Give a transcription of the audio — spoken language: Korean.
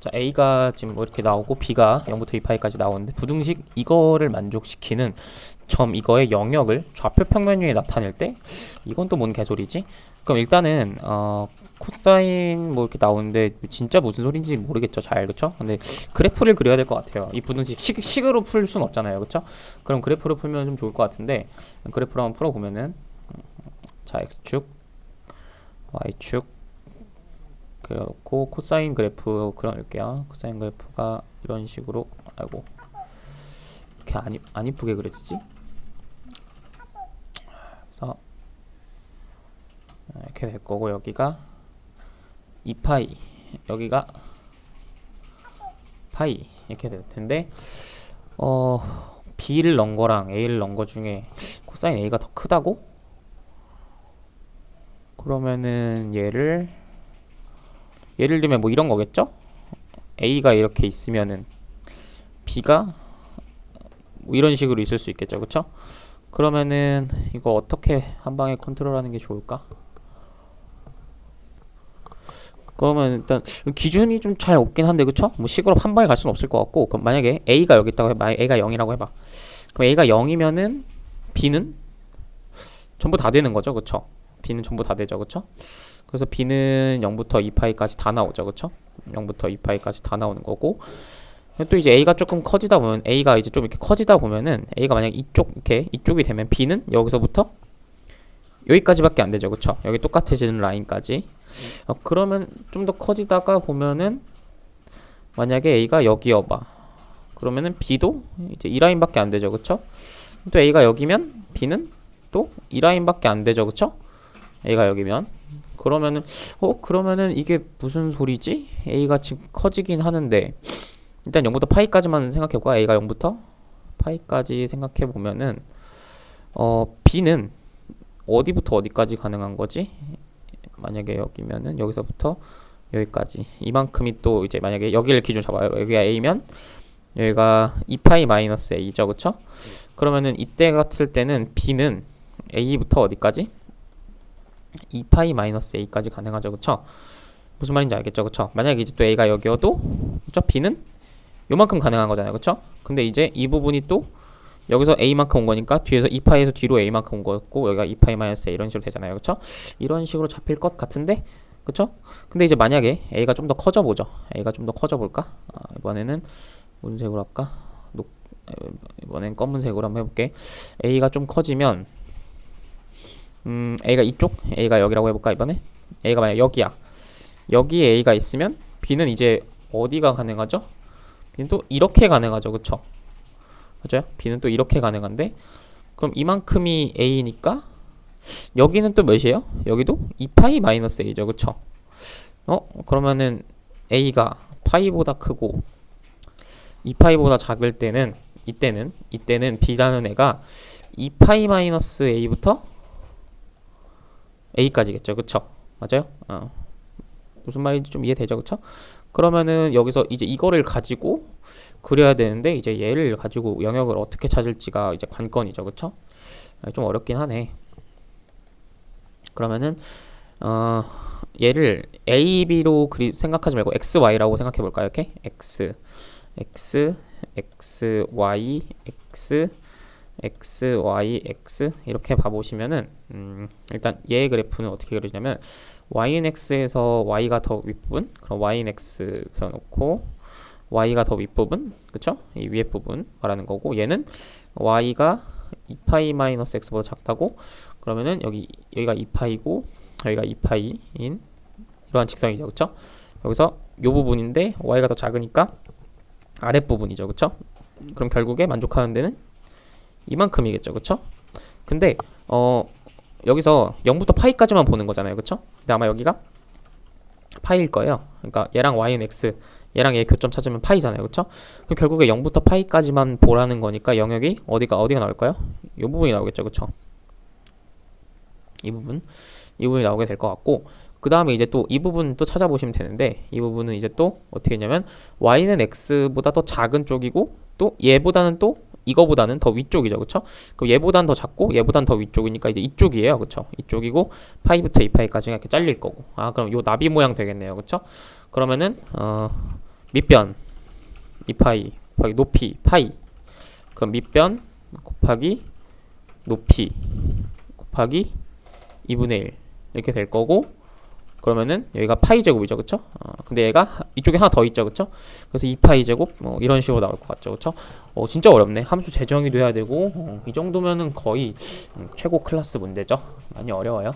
자 A가 지금 뭐 이렇게 나오고 B가 0부터 2파이까지 나오는데 부등식 이거를 만족시키는 점 이거의 영역을 좌표 평면 위에 나타낼 때 이건 또 뭔 개소리지? 그럼 일단은 어 코사인 뭐 이렇게 나오는데 진짜 무슨 소린지 모르겠죠 잘 그쵸? 근데 그래프를 그려야 될 것 같아요 이 부등식 식, 식으로 풀 수는 없잖아요 그쵸? 그럼 그래프를 풀면 좀 좋을 것 같은데 그래프를 한번 풀어보면은 자 x축 y축 그래놓고 코사인 그래프 그려놓을게요 코사인 그래프가 이런 식으로 아이고 이렇게 안, 이- 안 이쁘게 그려지지? 그래서 이렇게 될 거고 여기가 2파이 여기가 파이 이렇게 될 텐데 어 b를 넣은 거랑 a를 넣은 거 중에 코사인 a가 더 크다고? 그러면은 얘를 예를 들면 뭐 이런 거겠죠? a가 이렇게 있으면은 b가 뭐 이런 식으로 있을 수 있겠죠, 그렇죠? 그러면은 이거 어떻게 한 방에 컨트롤하는 게 좋을까? 그러면 일단 기준이 좀 잘 없긴 한데 그쵸? 뭐 식으로 한 방에 갈 수는 없을 것 같고 그럼 만약에 A가 여기 있다고 해봐 A가 0이라고 해봐 그럼 A가 0이면은 B는 전부 다 되는 거죠 그쵸? B는 전부 다 되죠 그쵸? 그래서 B는 0부터 2파이까지 다 나오죠 그쵸? 0부터 2파이까지 다 나오는 거고 또 이제 A가 조금 커지다 보면 A가 이제 좀 이렇게 커지다 보면은 A가 만약 이쪽 이렇게 이쪽이 되면 B는 여기서부터 여기까지밖에 안 되죠 그쵸? 여기 똑같아지는 라인까지 어, 그러면 좀 더 커지다가 보면은 만약에 A가 여기여 봐 그러면은 B도 이제 이 라인밖에 안 되죠 그쵸? 또 A가 여기면 B는 또 이 라인밖에 안 되죠 그쵸? A가 여기면 그러면은 어 그러면은 이게 무슨 소리지? A가 지금 커지긴 하는데 일단 0부터 파이까지만 생각해 볼까? A가 0부터 파이까지 생각해 보면은 어 B는 어디부터 어디까지 가능한 거지? 만약에 여기면은 여기서부터 여기까지 이만큼이 또 이제 만약에 여기를 기준 잡아요 여기가 a면 여기가 2파이 마이너스 a죠 그쵸? 그러면은 이때 같을 때는 b는 a부터 어디까지? 2파이 마이너스 a까지 가능하죠 그쵸? 무슨 말인지 알겠죠 그쵸? 만약에 이제 또 a가 여기여도 그쵸? b는 요만큼 가능한 거잖아요 그쵸? 근데 이제 이 부분이 또 여기서 a만큼 온 거니까 뒤에서 2파이에서 뒤로 a만큼 온 거고 여기가 2파이 마이너스 a 이런 식으로 되잖아요 그쵸? 이런 식으로 잡힐 것 같은데 그쵸? 근데 이제 만약에 a가 좀 더 커져 보죠 a가 좀 더 커져 볼까? 아, 이번에는 무슨 색으로 할까? 녹, 이번엔 검은색으로 한번 해볼게 a가 좀 커지면 음 a가 이쪽 a가 여기라고 해볼까 이번에 a가 만약 여기야 여기에 a가 있으면 b는 이제 어디가 가능하죠? b는 또 이렇게 가능하죠 그쵸? 맞아요? b는 또 이렇게 가능한데 그럼 이만큼이 a니까 여기는 또 몇이에요? 여기도 2파이 마이너스 a죠 그쵸? 어? 그러면은 a가 파이보다 크고 2파이보다 작을 때는 이때는 이때는 b라는 애가 2파이 마이너스 a부터 a까지겠죠 그쵸? 맞아요? 어. 무슨 말인지 좀 이해되죠 그쵸? 그러면은 여기서 이제 이거를 가지고 그려야 되는데 이제 얘를 가지고 영역을 어떻게 찾을지가 이제 관건이죠 그쵸? 아, 좀 어렵긴 하네 그러면은 어 얘를 a, b로 그리 생각하지 말고 x, y라고 생각해 볼까요? 이렇게 x, x, x, y, x, x, y, x 이렇게 봐보시면은 음, 일단 얘의 그래프는 어떻게 그리냐면 y는 x에서 y가 더 윗부분, 그럼 y는 x 그려놓고 y가 더 윗부분, 그쵸? 이 위에 부분 말하는 거고 얘는 y가 2파이 마이너스 x보다 작다고? 그러면은 여기 여기가 2파이고 여기가 2파이인 이러한 직선이죠 그쵸? 여기서 요 부분인데 y가 더 작으니까 아랫부분이죠 그쵸? 그럼 결국에 만족하는 데는 이만큼이겠죠. 그쵸? 근데 어 여기서 0부터 파이까지만 보는 거잖아요. 그쵸? 근데 아마 여기가 파이일 거예요. 그러니까 얘랑 y는 x 얘랑 얘 교점 찾으면 파이잖아요. 그쵸? 그럼 결국에 0부터 파이까지만 보라는 거니까 영역이 어디가 어디가 나올까요? 요 부분이 나오겠죠. 그쵸? 이 부분. 이 부분이 나오게 될 것 같고 그 다음에 이제 또 이 부분 또 찾아보시면 되는데 이 부분은 이제 또 어떻게 했냐면 y는 x보다 더 작은 쪽이고 또 얘보다는 또 이거보다는 더 위쪽이죠. 그쵸? 그럼 얘보다는 더 작고 얘보다는 더 위쪽이니까 이제 이쪽이에요. 그쵸? 이쪽이고 파이부터 2파이까지가 이렇게 잘릴 거고. 아 그럼 요 나비 모양 되겠네요. 그쵸? 그러면은 어 밑변 2파이 곱하기 높이 파이. 그럼 밑변 곱하기 높이 곱하기 2분의 1 이렇게 될 거고 그러면은 여기가 파이 제곱이죠 그쵸? 어, 근데 얘가 하- 이쪽에 하나 더 있죠 그쵸? 그래서 2파이 제곱 뭐 이런 식으로 나올 것 같죠 그쵸? 어 진짜 어렵네 함수 재정의도 해야 되고 어, 이 정도면은 거의 음, 최고 클래스 문제죠 많이 어려워요